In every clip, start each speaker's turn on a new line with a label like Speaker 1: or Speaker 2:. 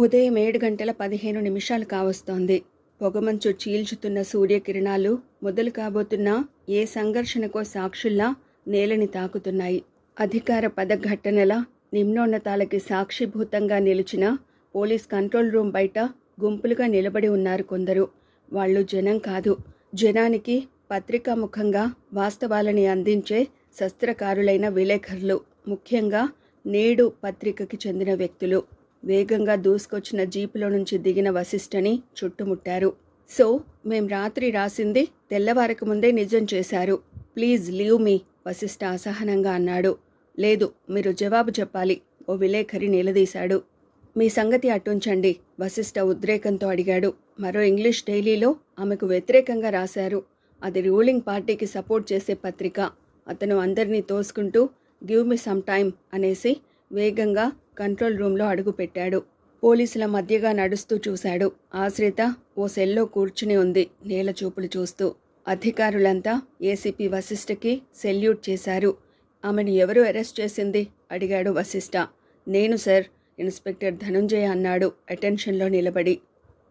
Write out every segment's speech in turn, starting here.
Speaker 1: ఉదయం ఏడు గంటల పదిహేను నిమిషాలు కావస్తోంది. పొగమంచు చీల్చుతున్న సూర్యకిరణాలు మొదలు కాబోతున్న ఏ సంఘర్షణకో సాక్షుల్లా నేలని తాకుతున్నాయి. అధికార పదఘట్టనల నిమ్నోన్నతాలకి సాక్షిభూతంగా నిలిచిన పోలీస్ కంట్రోల్ రూమ్ బయట గుంపులుగా నిలబడి ఉన్నారు కొందరు. వాళ్ళు జనం కాదు. జనానికి పత్రికా ముఖంగా వాస్తవాలని అందించే శస్త్రకారులైన విలేకరులు ముఖ్యంగా నేడు పత్రికకి చెందిన వ్యక్తులు. వేగంగా దూసుకొచ్చిన జీపులో నుంచి దిగిన వశిష్ఠని చుట్టుముట్టారు. సో మేం రాత్రి రాసింది తెల్లవారక ముందే నిజం చేశారు. ప్లీజ్ లీవ్ మీ వశిష్ఠ అసహనంగా అన్నాడు. లేదు మీరు జవాబు చెప్పాలి ఓ విలేకరి నిలదీశాడు. మీ సంగతి అట్టుంచండి వశిష్ఠ ఉద్రేకంతో అడిగాడు. మరో ఇంగ్లీష్ డైలీలో ఆమెకు వ్యతిరేకంగా రాశారు. అది రూలింగ్ పార్టీకి సపోర్ట్ చేసే పత్రిక. అతను అందరినీ తోసుకుంటూ గివ్ మీ సమ్ టైమ్ అనేసి వేగంగా కంట్రోల్ రూమ్లో అడుగుపెట్టాడు పోలీసుల మధ్యగా నడుస్తూ చూశాడు. ఆశ్రిత ఓ సెల్లో కూర్చుని ఉంది నేల చూపులు చూస్తూ. అధికారులంతా ఏసీపీ వశిష్ఠకి సెల్యూట్ చేశారు. ఆమెను ఎవరు అరెస్ట్ చేసింది? అడిగాడు వశిష్ఠ. నేను సార్. ఇన్స్పెక్టర్ ధనుంజయ అన్నాడు. అటెన్షన్లో నిలబడి.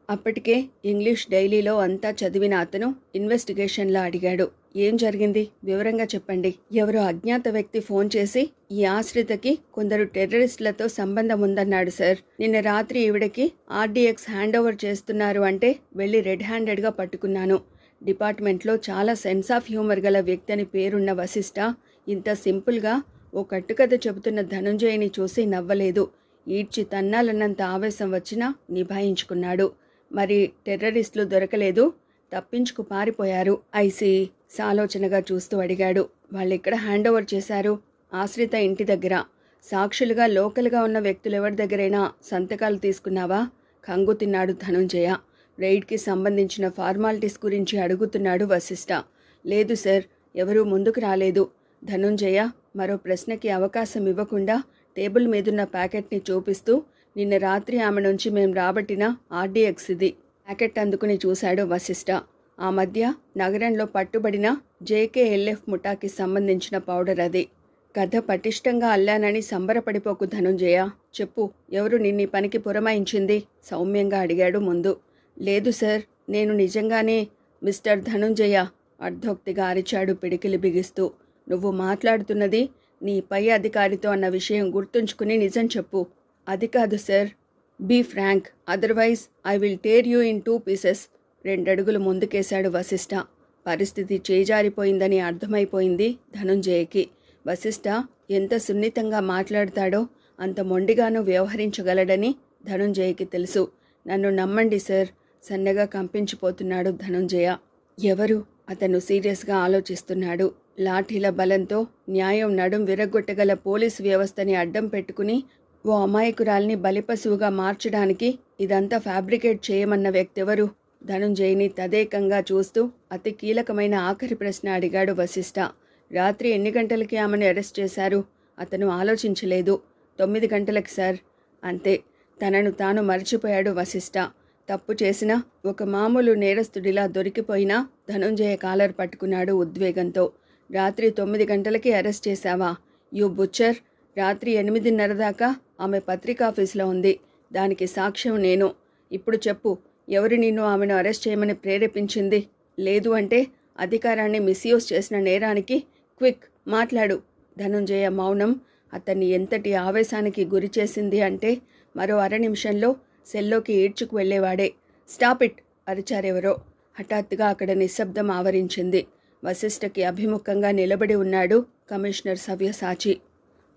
Speaker 1: అప్పటికే ఇంగ్లీష్ డైలీలో అంతా చదివిన అతను ఇన్వెస్టిగేషన్లా అడిగాడు. ఏం జరిగింది? వివరంగా చెప్పండి. ఎవరో అజ్ఞాత వ్యక్తి ఫోన్ చేసి ఈ ఆశ్రితకి కొందరు టెర్రరిస్టులతో సంబంధం ఉందన్నాడు సార్. నిన్న రాత్రి ఈవిడకి ఆర్డీఎక్స్ హ్యాండ్ ఓవర్ చేస్తున్నారు అంటే వెళ్ళి రెడ్ హ్యాండెడ్గా పట్టుకున్నాను. డిపార్ట్మెంట్లో చాలా సెన్స్ ఆఫ్ హ్యూమర్ గల వ్యక్తి అని పేరున్న వశిష్ట ఇంత సింపుల్గా ఓ కట్టుకథ చెబుతున్న ధనుంజయని చూసి నవ్వలేదు. ఈడ్చి తన్నాలన్నంత ఆవేశం వచ్చినా నిభాయించుకున్నాడు. మరి టెర్రరిస్టులు దొరకలేదు. తప్పించుకు పారిపోయారు. ఐసి సాలోచనగా చూస్తూ అడిగాడు. వాళ్ళెక్కడ హ్యాండ్ ఓవర్ చేశారు? ఆశ్రిత ఇంటి దగ్గర. సాక్షులుగా లోకల్గా ఉన్న వ్యక్తులు ఎవరి దగ్గరైనా సంతకాలు తీసుకున్నావా? కంగు తిన్నాడు ధనుంజయ. రైడ్కి సంబంధించిన ఫార్మాలిటీస్ గురించి అడుగుతున్నాడు వశిష్ఠ లేదు సార్ ఎవరూ ముందుకు రాలేదు. ధనుంజయ మరో ప్రశ్నకి అవకాశం ఇవ్వకుండా టేబుల్ మీదున్న ప్యాకెట్ని చూపిస్తూ నిన్న రాత్రి ఆమె నుంచి మేం రాబట్టిన ఆర్డీఎక్స్ ఇది. ప్యాకెట్ అందుకుని చూశాడు వశిష్ఠ ఆ మధ్య నగరంలో పట్టుబడిన జేకేఎల్ఎఫ్ ముఠాకి సంబంధించిన పౌడర్ అది. కథ పటిష్టంగా అల్లానని సంబరపడిపోకు ధనుంజయ. చెప్పు ఎవరు నిన్ని పనికి పురమాయించింది? సౌమ్యంగా అడిగాడు ముందు. లేదు సార్ నేను నిజంగానే మిస్టర్ ధనుంజయ అర్ధోక్తిగా అరిచాడు పిడికిలి బిగిస్తూ. నువ్వు మాట్లాడుతున్నది నీ పై అధికారితో అన్న విషయం గుర్తుంచుకుని నిజం చెప్పు. అది కాదు sir. Be frank. Otherwise I will tear you in two pieces. రెండడుగులు ముందుకేశాడు వశిష్ఠ పరిస్థితి చేజారిపోయిందని అర్థమైపోయింది ధనుంజయకి. వశిష్ఠ ఎంత సున్నితంగా మాట్లాడతాడో అంత మొండిగాను వ్యవహరించగలడని ధనుంజయకి తెలుసు. నన్ను నమ్మండి సార్. సన్నగా కంపించిపోతున్నాడు ధనుంజయ. ఎవరు? అతను సీరియస్గా ఆలోచిస్తున్నాడు. లాఠీల బలంతో న్యాయం నడుం విరగొట్టగల పోలీసు వ్యవస్థని అడ్డం పెట్టుకుని ఓ అమాయకురాల్ని బలిపశువుగా మార్చడానికి ఇదంతా ఫ్యాబ్రికేట్ చేయమన్న వ్యక్తెవరు? ధనుంజయ్ని తదేకంగా చూస్తూ అతి కీలకమైన ఆఖరి ప్రశ్న అడిగాడు వశిష్ఠ రాత్రి ఎన్ని గంటలకి ఆమెను అరెస్ట్ చేశారు? అతను ఆలోచించలేదు. తొమ్మిది గంటలకి సార్. అంతే. తనను తాను మర్చిపోయాడు వశిష్ఠ తప్పు చేసిన ఒక మామూలు నేరస్తుడిలా దొరికిపోయినా ధనుంజయ కాలర్ పట్టుకున్నాడు ఉద్వేగంతో. రాత్రి తొమ్మిది గంటలకి అరెస్ట్ చేశావా? యు బుచ్చర్ రాత్రి ఎనిమిదిన్నర దాకా ఆమె పత్రికాఫీస్లో ఉంది. దానికి సాక్ష్యం నేను. ఇప్పుడు చెప్పు ఎవరు నిన్ను ఆమెను అరెస్ట్ చేయమని ప్రేరేపించింది? లేదు అంటే అధికారాన్ని మిస్యూజ్ చేసిన నేరానికి క్విక్ మాట్లాడు. ధనుంజయ మౌనం అతన్ని ఎంతటి ఆవేశానికి గురి చేసింది అంటే మరో అర నిమిషంలో సెల్లోకి ఈడ్చుకు వెళ్ళేవాడే. Stop it! అరిచారెవరో. హఠాత్తుగా అక్కడ నిశ్శబ్దం ఆవరించింది. వశిష్ఠకి అభిముఖంగా నిలబడి ఉన్నాడు కమిషనర్ సవ్యసాచి.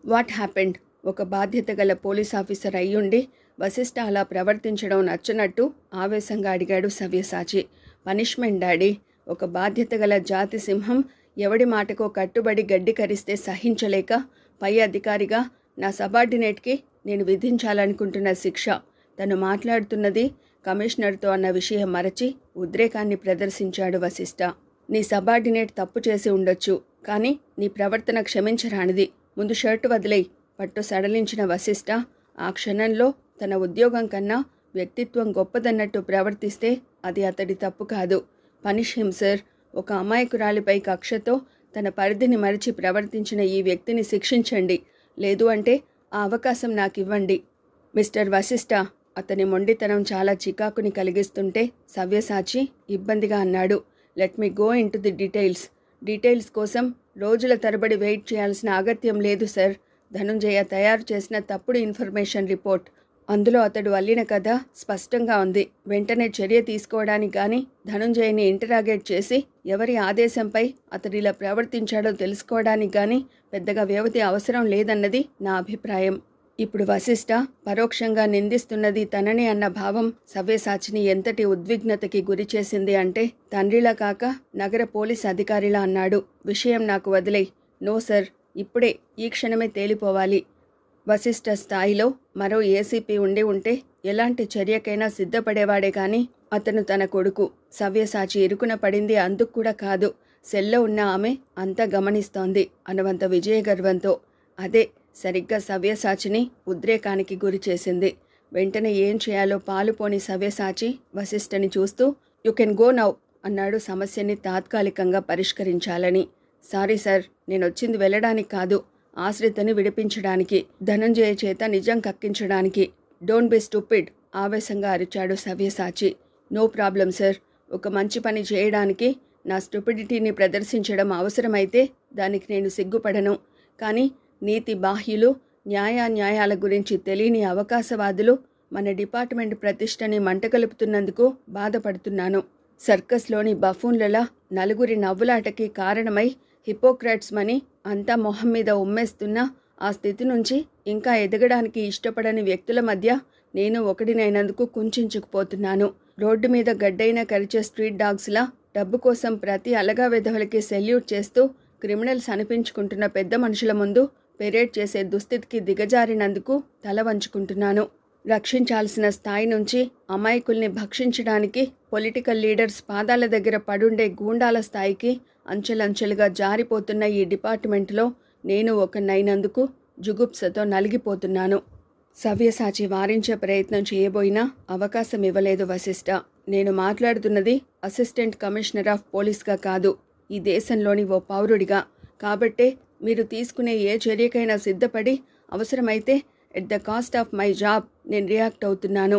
Speaker 1: What happened? ఒక బాధ్యత గల పోలీస్ ఆఫీసర్ అయ్యుండి వశిష్ఠ అలా ప్రవర్తించడం నచ్చనట్టు ఆవేశంగా అడిగాడు సవ్యసాచి. పనిష్మెంట్ డాడీ ఒక బాధ్యత గల జాతి సింహం ఎవడి మాటకో కట్టుబడి గడ్డి కరిస్తే సహించలేక పై అధికారిగా నా సబార్డినేట్కి నేను విధించాలనుకుంటున్న శిక్ష. తను మాట్లాడుతున్నది కమిషనర్తో అన్న విషయం మరచి ఉద్రేకాన్ని ప్రదర్శించాడు వశిష్ఠ నీ సబార్డినేట్ తప్పు చేసి ఉండొచ్చు కానీ నీ ప్రవర్తన క్షమించరానిది. ముందు షర్టు వదిలేయి. పట్టు సడలించిన వశిష్ట ఆ క్షణంలో తన ఉద్యోగం కన్నా వ్యక్తిత్వం గొప్పదన్నట్టు ప్రవర్తిస్తే అది అతడి తప్పు కాదు. పనిష్ హింసర్ ఒక అమాయకురాలిపై కక్షతో తన పరిధిని మరిచి ప్రవర్తించిన ఈ వ్యక్తిని శిక్షించండి. లేదు అంటే ఆ అవకాశం నాకు ఇవ్వండి మిస్టర్ వశిష్ట అతని మొండితనం చాలా చికాకుని కలిగిస్తుంటే సవ్యసాచి ఇబ్బందిగా అన్నాడు. Let me go into the the details. Details కోసం రోజుల తరబడి వెయిట్ చేయాల్సిన అగత్యం లేదు సార్. ధనుంజయ తయారు చేసిన తప్పుడు ఇన్ఫర్మేషన్ రిపోర్ట్. అందులో అతడు అల్లిన కథ స్పష్టంగా ఉంది. వెంటనే చర్య తీసుకోవడానికి కానీ ధనుంజయని ఇంటరాగేట్ చేసి ఎవరి ఆదేశంపై అతడు ఇలా ప్రవర్తించాడో తెలుసుకోవడానికి కానీ పెద్దగా వ్యవధి అవసరం లేదన్నది నా అభిప్రాయం. ఇప్పుడు వశిష్ఠ పరోక్షంగా నిందిస్తున్నది తననే అన్న భావం సవ్యసాచిని ఎంతటి ఉద్విగ్నతకి గురి చేసింది అంటే తండ్రిలా కాక నగర పోలీస్ అధికారిలా అన్నాడు. విషయం నాకు వదిలే నో సర్ ఇప్పుడే ఈ క్షణమే తేలిపోవాలి. వశిష్ఠ స్థాయిలో మరో ఏసీపీ ఉండి ఉంటే ఎలాంటి చర్యకైనా సిద్ధపడేవాడే కాని అతను తన కొడుకు సవ్యసాచి ఇరుకున పడింది అందుకు కూడా కాదు. సెల్లో ఉన్న ఆమె అంతా గమనిస్తోంది. అనువంత విజయ గర్వంతో అదే సరిగ్గా సవ్యసాచిని ఉద్రేకానికి గురి చేసింది. వెంటనే ఏం చేయాలో పాలుపోని సవ్యసాచి వశిష్ఠని చూస్తూ యు కెన్ గో నౌ అన్నాడు సమస్యని తాత్కాలికంగా పరిష్కరించాలని. సారీ సార్ నేను వచ్చింది వెళ్ళడానికి కాదు. ఆశ్రితని విడిపించడానికి ధనంజయ చేత నిజం కక్కించడానికి. డోంట్ బి స్టూపిడ్ ఆవేశంగా అరిచాడు సవ్యసాచి. నో ప్రాబ్లం సార్ ఒక మంచి పని చేయడానికి నా స్టూపిడిటీని ప్రదర్శించడం అవసరమైతే దానికి నేను సిగ్గుపడను. కానీ నీతి బాహ్యులు న్యాయాన్యాయాల గురించి తెలియని అవకాశవాదులు మన డిపార్ట్మెంట్ ప్రతిష్టని మంటకలుపుతున్నందుకు బాధపడుతున్నాను. సర్కస్లోని బఫూన్లలా నలుగురి నవ్వులాటకి కారణమై హిపోక్రాట్స్ మని అంతా మొహం మీద ఉమ్మేస్తున్న ఆ స్థితి నుంచి ఇంకా ఎదగడానికి ఇష్టపడని వ్యక్తుల మధ్య నేను ఒకటినైనందుకు కుంచుకుపోతున్నాను రోడ్డు మీద గడ్డైన కరిచే స్ట్రీట్ డాగ్స్లా డబ్బు కోసం ప్రతి అలగా విధవులకి సెల్యూట్ చేస్తూ క్రిమినల్స్ అనిపించుకుంటున్న పెద్ద మనుషుల ముందు పెరేడ్ చేసే దుస్థితికి దిగజారినందుకు తల వంచుకుంటున్నాను. రక్షించాల్సిన స్థాయి నుంచి అమాయకుల్ని భక్షించడానికి పొలిటికల్ లీడర్స్ పాదాల దగ్గర పడుండే గూండాల స్థాయికి అంచెలంచెలుగా జారిపోతున్న ఈ డిపార్ట్మెంట్లో నేను ఒకనైనందుకు జుగుప్సతో నలిగిపోతున్నాను. సవ్యసాచి వారించే ప్రయత్నం చేయబోయినా అవకాశం ఇవ్వలేదు వశిష్ఠ నేను మాట్లాడుతున్నది అసిస్టెంట్ కమిషనర్ ఆఫ్ పోలీస్గా కాదు. ఈ దేశంలోని ఓ పౌరుడిగా కాబట్టే మీరు తీసుకునే ఏ చర్యకైనా సిద్ధపడి అవసరమైతే at the cost of my job నేను రియాక్ట్ అవుతున్నాను.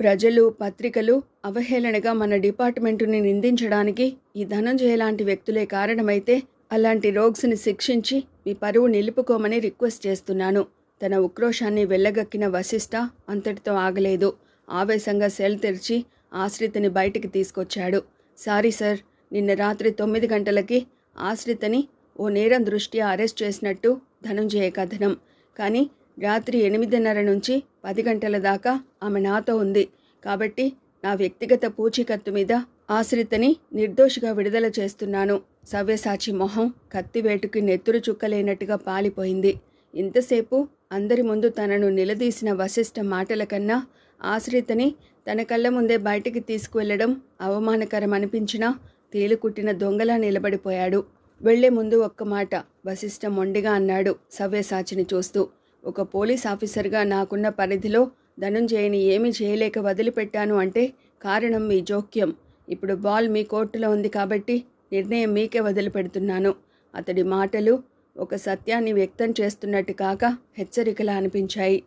Speaker 1: ప్రజలు పత్రికలు అవహేళనగా మన డిపార్ట్మెంటుని నిందించడానికి ఈ ధనంజయ లాంటి వ్యక్తులే కారణమైతే అలాంటి రోగ్స్ని శిక్షించి మీ పరువు నిలుపుకోమని రిక్వెస్ట్ చేస్తున్నాను. తన ఉక్రోషాన్ని వెళ్ళగక్కిన వశిష్ఠ అంతటితో ఆగలేదు. ఆవేశంగా సెల్ తెరిచి ఆశ్రితని బయటికి తీసుకొచ్చాడు. సారీ సార్ నిన్న రాత్రి తొమ్మిది గంటలకి ఆశ్రితని ఓ నేరం దృష్ట్యా అరెస్ట్ చేసినట్టు ధనుంజయ కథనం. కానీ రాత్రి ఎనిమిదిన్నర నుంచి పది గంటల దాకా ఆమె నాతో ఉంది. కాబట్టి నా వ్యక్తిగత పూచీకత్తు మీద ఆశ్రితని నిర్దోషిగా విడుదల చేస్తున్నాను. సవ్యసాచి మొహం కత్తివేటుకి నెత్తురు చుక్కలేనట్టుగా పాలిపోయింది. ఇంతసేపు అందరి ముందు తనను నిలదీసిన వశిష్ఠ మాటల కన్నా ఆశ్రితని తన కళ్ళ ముందే బయటికి తీసుకువెళ్ళడం అవమానకరం అనిపించినా తేలుకుట్టిన దొంగలా నిలబడిపోయాడు. వెళ్ళే ముందు ఒక్క మాట. వశిష్ఠ మొండిగా అన్నాడు సవ్యసాచిని చూస్తూ. ఒక పోలీస్ ఆఫీసర్గా నాకున్న పరిధిలో ధనుంజయని ఏమీ చేయలేక వదిలిపెట్టాను అంటే కారణం మీ జోక్యం. ఇప్పుడు బాల్ మీ కోర్టులో ఉంది కాబట్టి నిర్ణయం మీకే వదిలిపెడుతున్నాను. అతడి మాటలు ఒక సత్యాన్ని వ్యక్తం చేస్తున్నట్టు కాక హెచ్చరికలా అనిపించాయి.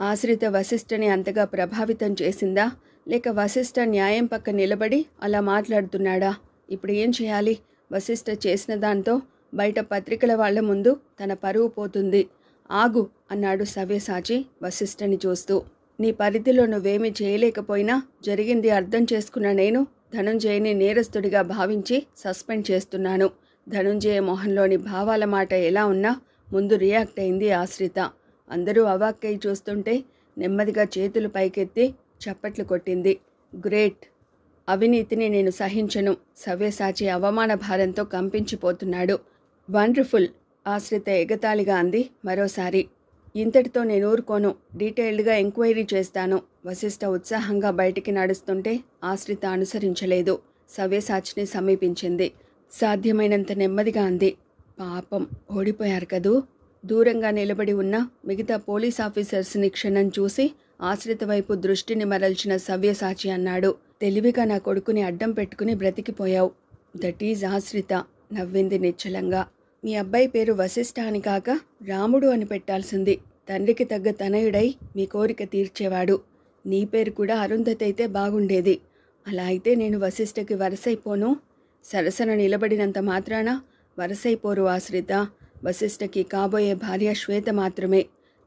Speaker 1: ఆశ్రిత వశిష్ఠని అంతగా ప్రభావితం చేసిందా? లేక వశిష్ఠ న్యాయం పక్క నిలబడి అలా మాట్లాడుతున్నాడా? ఇప్పుడు ఏం చేయాలి? వశిష్ఠ చేసిన దాంతో బయట పత్రికల వాళ్ళ ముందు తన పరువు పోతుంది. ఆగు అన్నాడు సవ్యసాచి వశిష్ఠని చూస్తూ. నీ పరిధిలో నువ్వేమీ చేయలేకపోయినా జరిగింది అర్థం చేసుకున్న నేను ధనుంజయని నేరస్తుడిగా భావించి సస్పెండ్ చేస్తున్నాను. ధనుంజయ మొహంలోని భావాల మాట ఎలా ఉన్నా ముందు రియాక్ట్ అయింది ఆశ్రిత. అందరూ అవాక్కై చూస్తుంటే నెమ్మదిగా చేతులు పైకెత్తి చప్పట్లు కొట్టింది. గ్రేట్ అవినీతిని నేను సహించను. సవ్యసాచి అవమాన భారంతో కంపించిపోతున్నాడు. వండర్ఫుల్ ఆశ్రిత ఎగతాళిగా అంది మరోసారి. ఇంతటితో నేను ఊరుకోను. డీటెయిల్డ్గా ఎంక్వైరీ చేస్తాను. వశిష్ఠ ఉత్సాహంగా బయటికి నడుస్తుంటే ఆశ్రిత అనుసరించలేదు. సవ్యసాచిని సమీపించింది. సాధ్యమైనంత నెమ్మదిగా అంది. పాపం ఓడిపోయారు కదూ? దూరంగా నిలబడి ఉన్న మిగతా పోలీస్ ఆఫీసర్స్ని క్షణం చూసి ఆశ్రిత వైపు దృష్టిని మరల్చిన సవ్యసాచి అన్నాడు. తెలివిగా నా కొడుకుని అడ్డం పెట్టుకుని బ్రతికిపోయావు. దట్ ఈజ్ ఆశ్రిత నవ్వింది నిశ్చలంగా. మీ అబ్బాయి పేరు వశిష్ఠ అని కాక రాముడు అని పెట్టాల్సింది. తండ్రికి తగ్గ తనయుడై మీ కోరిక తీర్చేవాడు. నీ పేరు కూడా అరుంధతి అయితే బాగుండేది. అలా అయితే నేను వశిష్ఠకి వరసైపోను. సరసన నిలబడినంత మాత్రాన వరసైపోరు ఆశ్రిత. వశిష్ఠకి కాబోయే భార్య శ్వేత మాత్రమే.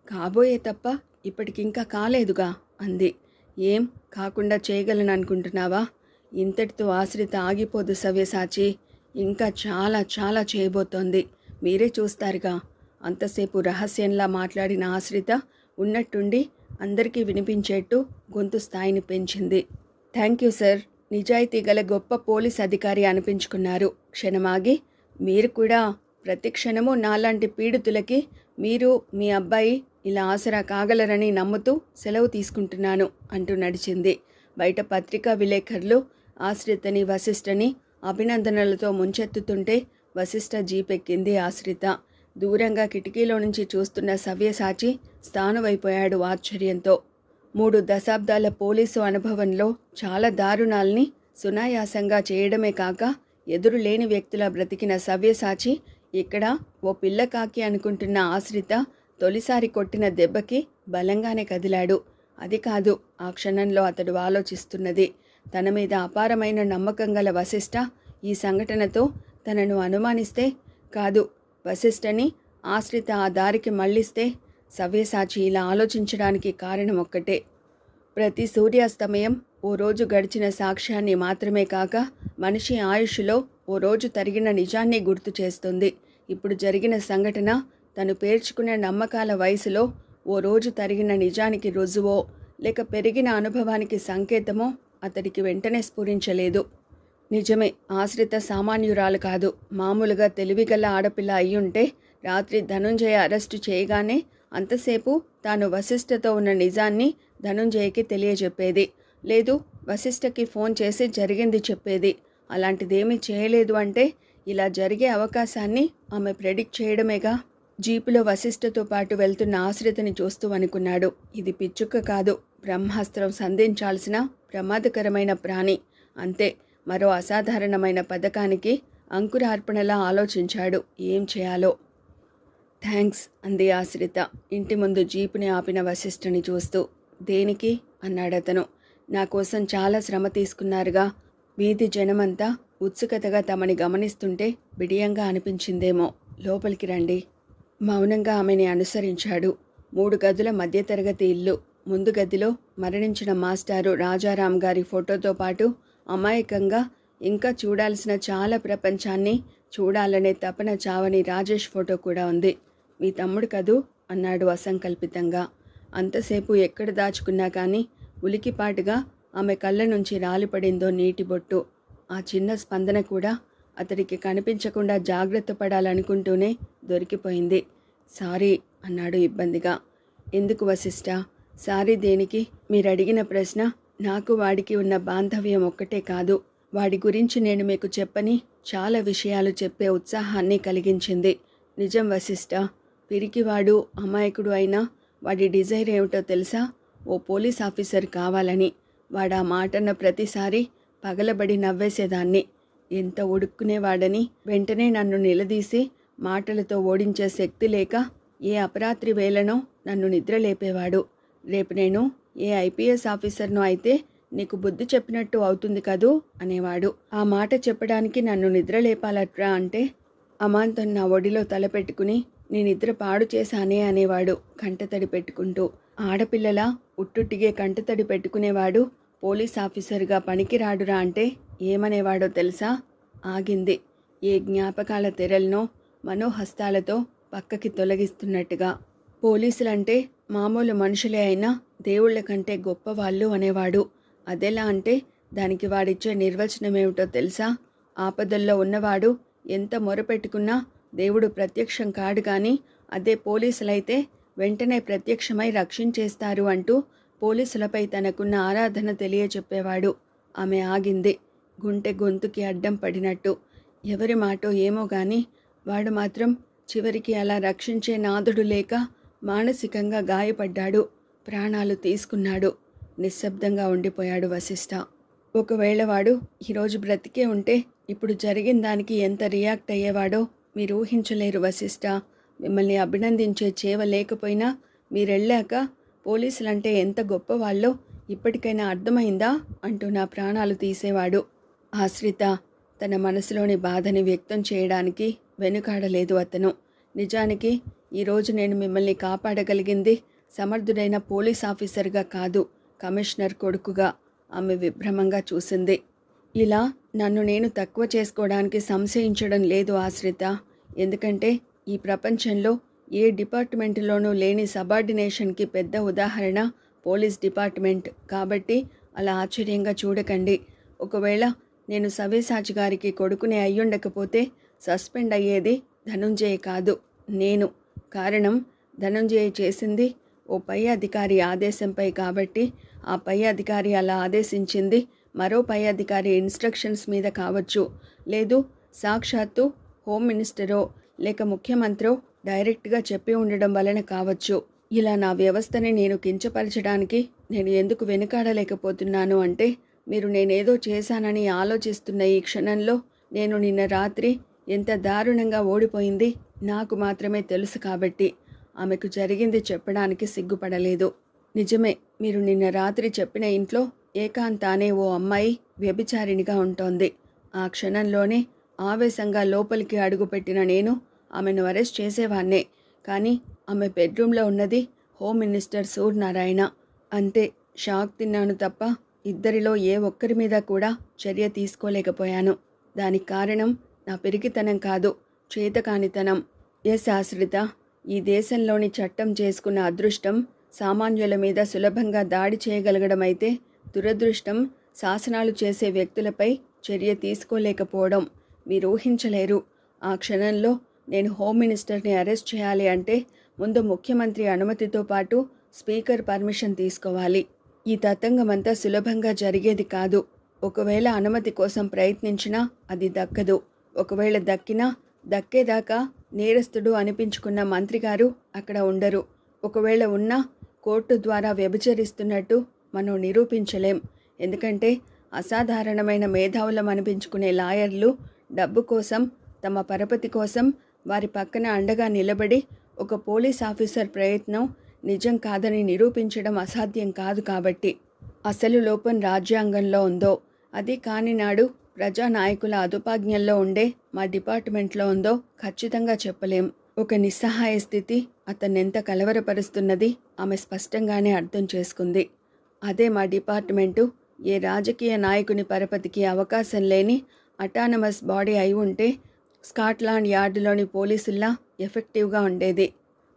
Speaker 1: కాబోయే తప్ప ఇప్పటికింకా కాలేదుగా అంది. ఏం కాకుండా చేయగలను అనుకుంటున్నావా? ఇంతటితో ఆశ్రిత ఆగిపోదు సవ్యసాచి ఇంకా చాలా చాలా చేయబోతోంది. మీరే చూస్తారుగా. అంతసేపు రహస్యంలా మాట్లాడిన ఆశ్రిత ఉన్నట్టుండి అందరికీ వినిపించేట్టు గొంతు స్థాయిని పెంచింది. Thank you sir. నిజాయితీ గల గొప్ప పోలీస్ అధికారి అనిపించుకున్నారు. క్షణమాగి మీరు కూడా ప్రతి క్షణము నాలాంటి పీడితులకి మీరు మీ అబ్బాయి ఇలా ఆసరా కాగలరని నమ్ముతూ సెలవు తీసుకుంటున్నాను అంటూ నడిచింది. బయట పత్రికా విలేకరులు ఆశ్రితని వశిష్ఠని అభినందనలతో ముంచెత్తుతుంటే వశిష్ఠ జీపెక్కింది ఆశ్రిత. దూరంగా కిటికీలో నుంచి చూస్తున్న సవ్యసాచి స్థానమైపోయాడు ఆశ్చర్యంతో. మూడు దశాబ్దాల పోలీసు అనుభవంలో చాలా దారుణాల్ని సునాయాసంగా చేయడమే కాక ఎదురులేని వ్యక్తుల బ్రతికిన సవ్యసాచి ఇక్కడ ఓ పిల్లకాకి అనుకుంటున్న ఆశ్రిత తొలిసారి కొట్టిన దెబ్బకి బలంగానే కదిలాడు. అది కాదు ఆ క్షణంలో అతడు ఆలోచిస్తున్నది. తన మీద అపారమైన నమ్మకం గల వశిష్ఠ ఈ సంఘటనతో తనను అనుమానిస్తే కాదు వశిష్ఠని ఆశ్రిత ఆ దారికి మళ్ళిస్తే సవ్యసాచి ఇలా ఆలోచించడానికి కారణం ఒక్కటే. ప్రతి సూర్యాస్తమయం ఓ రోజు గడిచిన సాక్ష్యాన్ని మాత్రమే కాక మనిషి ఆయుష్లో ఓ రోజు తరిగిన నిజాన్ని గుర్తు చేస్తుంది. ఇప్పుడు జరిగిన సంఘటన తను పేర్చుకునే నమ్మకాల వయసులో ఓ రోజు తరిగిన నిజానికి రుజువో లేక పెరిగిన అనుభవానికి సంకేతమో అతడికి వెంటనే స్ఫురించలేదు. నిజమే ఆశ్రిత సామాన్యురాలు కాదు. మామూలుగా తెలివిగల ఆడపిల్ల అయ్యుంటే రాత్రి ధనుంజయ అరెస్టు చేయగానే అంతసేపు తాను వశిష్ఠతో ఉన్న నిజాన్ని ధనుంజయకి తెలియజెప్పేది. లేదు వశిష్ఠకి ఫోన్ చేసి జరిగింది చెప్పేది. అలాంటిదేమీ చేయలేదు అంటే ఇలా జరిగే అవకాశాన్ని ఆమె ప్రెడిక్ట్ చేయడమేగా? జీపులో వశిష్ఠతో పాటు వెళ్తున్న ఆశ్రితని చూస్తూ అనుకున్నాడు. ఇది పిచ్చుక్క కాదు. బ్రహ్మాస్త్రం సంధించాల్సిన ప్రమాదకరమైన ప్రాణి. అంతే. మరో అసాధారణమైన పథకానికి అంకురార్పణలా ఆలోచించాడు. ఏం చేయాలో? థ్యాంక్స్ అంది ఆశ్రిత. ఇంటి ముందు జీపుని ఆపిన వశిష్ఠని చూస్తూ దేనికి? అన్నాడతను నా కోసం చాలా శ్రమ తీసుకున్నారుగా. వీధి జనమంతా ఉత్సుకతగా తమని గమనిస్తుంటే బిడియంగా అనిపించిందేమో. లోపలికి రండి. మౌనంగా ఆమెని అనుసరించాడు. మూడు గదుల మధ్యతరగతి ఇల్లు. ముందు గదిలో మరణించిన మాస్టారు రాజారాం గారి ఫోటోతో పాటు అమాయకంగా ఇంకా చూడాల్సిన చాలా ప్రపంచాన్ని చూడాలనే తపన చావని రాజేష్ ఫోటో కూడా ఉంది. మీ తమ్ముడు కదూ అన్నాడు అసంకల్పితంగా. అంతసేపు ఎక్కడ దాచుకున్నా కానీ ఉలికిపాటుగా ఆమె కళ్ళ నుంచి రాలిపడిందో నీటి బొట్టు. ఆ చిన్న స్పందన కూడా అతడికి కనిపించకుండా జాగ్రత్త పడాలనుకుంటూనే దొరికిపోయింది. సారీ అన్నాడు ఇబ్బందిగా. ఎందుకు వశిష్ట? సారీ దేనికి? మీరు అడిగిన ప్రశ్న నాకు వాడికి ఉన్న బాంధవ్యం ఒక్కటే కాదు. వాడి గురించి నేను మీకు చెప్పని చాలా విషయాలు చెప్పే ఉత్సాహాన్ని కలిగించింది. నిజం వశిష్ట పిరికివాడు అమాయకుడు అయినా వాడి డిజైర్ ఏమిటో తెలుసా? ఓ పోలీస్ ఆఫీసర్ కావాలని. వాడు ఆ మాటన్న ప్రతిసారి పగలబడి నవ్వేసేదాన్ని. ఎంత ఒడుక్కునేవాడని వెంటనే నన్ను నిలదీసి మాటలతో ఓడించే శక్తి లేక ఏ అపరాత్రి వేళనో నన్ను నిద్రలేపేవాడు. రేపు నేను ఏ ఐపీఎస్ ఆఫీసర్ను అయితే నీకు బుద్ధి చెప్పినట్టు అవుతుంది కదూ? అనేవాడు. ఆ మాట చెప్పడానికి నన్ను నిద్రలేపాలట్రా అంటే అమాంతం నా ఒడిలో తలపెట్టుకుని నీ నిద్ర పాడు చేశానే అనేవాడు కంటతడి పెట్టుకుంటూ. ఆడపిల్లల ఉట్టుట్టిగే కంటతడి పెట్టుకునేవాడు పోలీస్ ఆఫీసర్గా పనికిరాడురా అంటే ఏమనేవాడో తెలుసా? ఆగింది. ఏ జ్ఞాపకాల తెరలనో మనోహస్తాలతో పక్కకి తొలగిస్తున్నట్టుగా. పోలీసులంటే మామూలు మనుషులే అయినా దేవుళ్ళ కంటే గొప్పవాళ్ళు అనేవాడు. అదెలా అంటే దానికి వాడిచ్చే నిర్వచనం ఏమిటో తెలుసా? ఆపదల్లో ఉన్నవాడు ఎంత మొరపెట్టుకున్నా దేవుడు ప్రత్యక్షం కాడు కానీ అదే పోలీసులైతే వెంటనే ప్రత్యక్షమై రక్షించేస్తారు అంటూ పోలీసులపై తనకున్న ఆరాధన తెలియచెప్పేవాడు. ఆమె ఆగింది. గుంటె గొంతుకి అడ్డం పడినట్టు. ఎవరి మాటో ఏమో గాని వాడు మాత్రం చివరికి అలా రక్షించే నాదుడు లేక మానసికంగా గాయపడ్డాడు. ప్రాణాలు తీసుకున్నాడు. నిశ్శబ్దంగా ఉండిపోయాడు వశిష్ఠ ఒకవేళ వాడు ఈరోజు బ్రతికే ఉంటే ఇప్పుడు జరిగిన దానికి ఎంత రియాక్ట్ అయ్యేవాడో మీరు ఊహించలేరు వశిష్ఠ మిమ్మల్ని అభినందించే చేవ లేకపోయినా మీరెళ్ళాక పోలీసులంటే ఎంత గొప్పవాళ్ళో ఇప్పటికైనా అర్థమైందా అంటూ నా ప్రాణాలు తీసేవాడు. ఆశ్రిత తన మనసులోని బాధని వ్యక్తం చేయడానికి వెనుకాడలేదు అతను. నిజానికి ఈరోజు నేను మిమ్మల్ని కాపాడగలిగింది సమర్థుడైన పోలీస్ ఆఫీసర్గా కాదు కమిషనర్ కొడుకుగా ఆమె విభ్రమంగా చూసింది. ఇలా నన్ను నేను తక్కువ చేసుకోవడానికి సంశయించడం లేదు ఆశ్రిత. ఎందుకంటే ఈ ప్రపంచంలో ఏ డిపార్ట్మెంట్లోనూ లేని సబార్డినేషన్కి పెద్ద ఉదాహరణ పోలీస్ డిపార్ట్మెంట్. కాబట్టి అలా ఆశ్చర్యంగా చూడకండి. ఒకవేళ నేను సవేసాచి గారికి కొడుకునే అయ్యుండకపోతే సస్పెండ్ అయ్యేది ధనుంజయ కాదు నేను. కారణం ధనుంజయ చేసింది ఓ పై అధికారి ఆదేశంపై కాబట్టి ఆ పై అధికారి అలా ఆదేశించింది మరో పై అధికారి ఇన్స్ట్రక్షన్స్ మీద కావచ్చు. లేదు సాక్షాత్తు హోమ్ మినిస్టరో లేక ముఖ్యమంత్రో డైరెక్ట్గా చెప్పి ఉండడం వలన కావచ్చు. ఇలా నా వ్యవస్థని నేను కించపరచడానికి నేను ఎందుకు వెనుకాడలేకపోతున్నాను అంటే మీరు నేనేదో చేశానని ఆలోచిస్తున్న ఈ క్షణంలో నేను నిన్న రాత్రి ఎంత దారుణంగా ఓడిపోయింది నాకు మాత్రమే తెలుసు కాబట్టి ఆమెకు జరిగింది చెప్పడానికి సిగ్గుపడలేదు. నిజమే మీరు నిన్న రాత్రి చెప్పిన ఇంట్లో ఏకాంత అనే ఓ అమ్మాయి వ్యభిచారిణిగా ఉంటోంది. ఆ క్షణంలోనే ఆవేశంగా లోపలికి అడుగుపెట్టిన నేను ఆమెను అరెస్ట్ చేసేవాన్నే కానీ ఆమె బెడ్రూమ్లో ఉన్నది హోమ్ మినిస్టర్ సూర్యనారాయణ. అంతే షాక్ తిన్నాను తప్ప ఇద్దరిలో ఏ ఒక్కరి మీద కూడా చర్య తీసుకోలేకపోయాను. దానికి కారణం నా పెరిగితనం కాదు చేతకానితనం. ఎస్ ఆశ్రిత ఈ దేశంలోని చట్టం చేసుకున్న అదృష్టం సామాన్యుల మీద సులభంగా దాడి చేయగలగడం అయితే దురదృష్టం శాసనాలు చేసే వ్యక్తులపై చర్య తీసుకోలేకపోవడం. మీరు ఊహించలేరు. ఆ క్షణంలో నేను హోమ్ మినిస్టర్ని అరెస్ట్ చేయాలి అంటే ముందు ముఖ్యమంత్రి అనుమతితో పాటు స్పీకర్ పర్మిషన్ తీసుకోవాలి. ఈ తతంగమంతా సులభంగా జరిగేది కాదు. ఒకవేళ అనుమతి కోసం ప్రయత్నించినా అది దక్కదు. ఒకవేళ దక్కినా దక్కేదాకా నేరస్తుడు అనిపించుకున్న మంత్రిగారు అక్కడ ఉండరు. ఒకవేళ ఉన్నా కోర్టు ద్వారా వ్యభిచరిస్తున్నట్టు మనం నిరూపించలేం. ఎందుకంటే అసాధారణమైన మేధావులం అనిపించుకునే లాయర్లు డబ్బు కోసం తమ పరపతి కోసం వారి పక్కన అండగా నిలబడి ఒక పోలీస్ ఆఫీసర్ ప్రయత్నం నిజం కాదని నిరూపించడం అసాధ్యం కాదు కాబట్టి అసలు లోపం రాజ్యాంగంలో ఉందో అది కాని నాడు ప్రజానాయకుల అదుపాజ్ఞల్లో ఉండే మా డిపార్ట్మెంట్లో ఉందో ఖచ్చితంగా చెప్పలేం. ఒక నిస్సహాయ స్థితి అతన్నెంత కలవరపరుస్తున్నది ఆమె స్పష్టంగానే అర్థం చేసుకుంది. అదే మా డిపార్ట్మెంటు ఏ రాజకీయ నాయకుని పరపతికి అవకాశం లేని అటానమస్ బాడీ అయి ఉంటే స్కాట్లాండ్ యార్డులోని పోలీసుల్లా ఎఫెక్టివ్గా ఉండేది.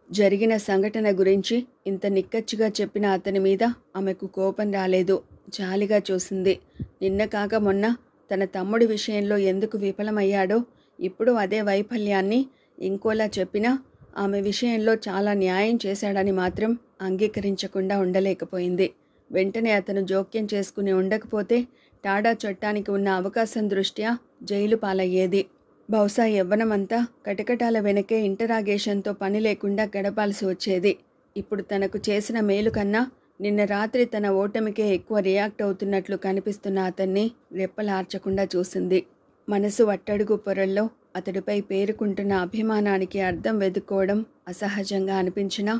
Speaker 1: జరిగిన సంఘటన గురించి ఇంత నిక్కచ్చిగా చెప్పిన అతని మీద ఆమెకు కోపం రాలేదు. జాలిగా చూసింది. నిన్న కాక మొన్న తన తమ్ముడి విషయంలో ఎందుకు విఫలమయ్యాడో ఇప్పుడు అదే వైఫల్యాన్ని ఇంకోలా చెప్పినా ఆమె విషయంలో చాలా న్యాయం చేశాడని మాత్రం అంగీకరించకుండా ఉండలేకపోయింది. వెంటనే అతను జోక్యం చేసుకుని ఉండకపోతే టాడా చట్టానికి ఉన్న అవకాశం దృష్ట్యా జైలు పాలయ్యేది. బహుశా యవ్వనమంతా కటకటాల వెనకే ఇంటరాగేషన్తో పని లేకుండా గడపాల్సి వచ్చేది. ఇప్పుడు తనకు చేసిన మేలు కన్నా నిన్న రాత్రి తన ఓటమికే ఎక్కువ రియాక్ట్ అవుతున్నట్లు కనిపిస్తున్న అతన్ని రెప్పలార్చకుండా చూసింది. మనసు వట్టడుగు పొరల్లో అతడిపై పేరుకుంటున్న అభిమానానికి అర్థం వెతుక్కోవడం అసహజంగా అనిపించినా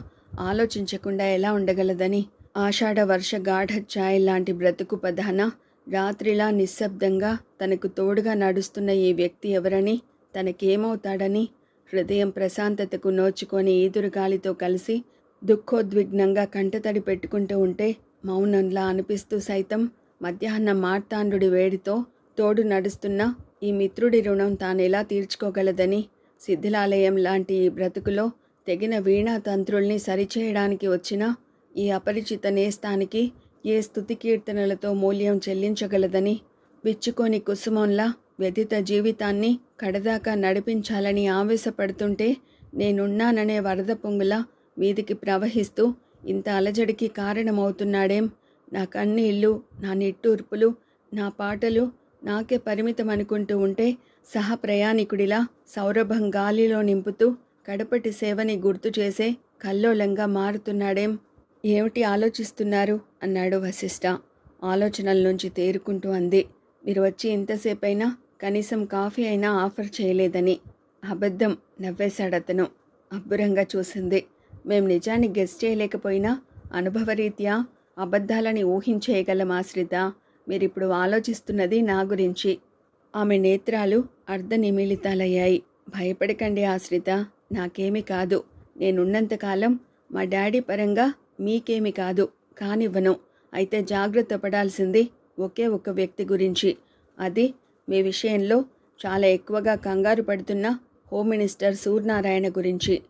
Speaker 1: ఆలోచించకుండా ఎలా ఉండగలదని ఆషాఢ వర్ష గాఢ ఛాయ్ లాంటి బ్రతుకు ప్రధాన రాత్రిలా నిశ్శబ్దంగా తనకు తోడుగా నడుస్తున్న ఈ వ్యక్తి ఎవరని తనకేమవుతాడని హృదయం ప్రశాంతతకు నోచుకొని ఈదురుగాలితో కలిసి దుఃఖోద్విగ్నంగా కంటతడి పెట్టుకుంటూ ఉంటే మౌనంలా అనిపిస్తూ సైతం మధ్యాహ్నం మార్తాండుడి వేడితో తోడు నడుస్తున్న ఈ మిత్రుడి రుణం తానెలా తీర్చుకోగలదని శిథిలాలయం లాంటి ఈ బ్రతుకులో తెగిన వీణా తంత్రుల్ని సరిచేయడానికి వచ్చిన ఈ అపరిచిత నేస్తానికి ఏ స్థుతి కీర్తనలతో మూల్యం చెల్లించగలదని విచ్చుకోని కుసుమంలా వ్యతిత జీవితాన్ని కడదాకా నడిపించాలని ఆవేశపడుతుంటే నేనున్నాననే వరద పొంగుల వీధికి ప్రవహిస్తూ ఇంత అలజడికి కారణమవుతున్నాడేం? నా కన్నీళ్ళు నా నిట్టూర్పులు నా పాటలు నాకే పరిమితం అనుకుంటూ ఉంటే సహ ప్రయాణికుడిలా సౌరభం గాలిలో నింపుతూ కడపటి సేవని గుర్తు చేసే కల్లోలంగా మారుతున్నాడేం? ఏమిటి ఆలోచిస్తున్నారు? అన్నాడు వశిష్ఠ ఆలోచనల నుంచి తేరుకుంటూ అంది. మీరు వచ్చి ఎంతసేపైనా కనీసం కాఫీ అయినా ఆఫర్ చేయలేదని. అబద్ధం నవ్వేశాడతను అబ్బురంగా చూసింది. మేం నిజాన్ని గెస్ చేయలేకపోయినా అనుభవరీత్యా అబద్ధాలని ఊహించేయగలం ఆశ్రిత మీరిప్పుడు ఆలోచిస్తున్నది నా గురించి. ఆమె నేత్రాలు అర్ధనిమిళితాలయ్యాయి. భయపడకండి ఆశ్రిత నాకేమీ కాదు. నేనున్నంతకాలం మా డాడీ పరంగా మీకేమీ కాదు కానివ్వను. అయితే జాగ్రత్త పడాల్సింది ఒకే ఒక వ్యక్తి గురించి. అది మీ విషయంలో చాలా ఎక్కువగా కంగారు పడుతున్న హోమ్ మినిస్టర్ సూర్యనారాయణ గురించి.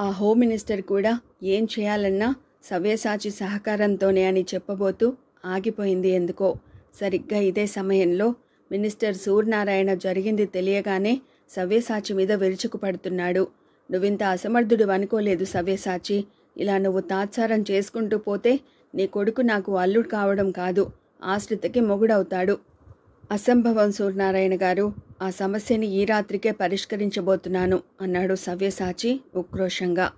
Speaker 1: ఆ హోమ్ మినిస్టర్ కూడా ఏం చేయాలన్నా సవ్యసాచి సహకారంతోనే అని చెప్పబోతూ ఆగిపోయింది ఎందుకో. సరిగ్గా ఇదే సమయంలో మినిస్టర్ సూర్యనారాయణ జరిగింది తెలియగానే సవ్యసాచి మీద విరుచుకుపడుతున్నాడు. నువ్వింత అసమర్థుడు అనుకోలేదు సవ్యసాచి. ఇలా నువ్వు తాత్సారం చేసుకుంటూ పోతే నీ కొడుకు నాకు అల్లుడు కావడం కాదు ఆశ్రితకి మొగుడవుతాడు. అసంభవం సూర్యనారాయణ గారు ఆ సమస్యని ఈ రాత్రికే పరిష్కరించబోతున్నాను అన్నాడు సవ్యసాచి ఉక్రోషంగా.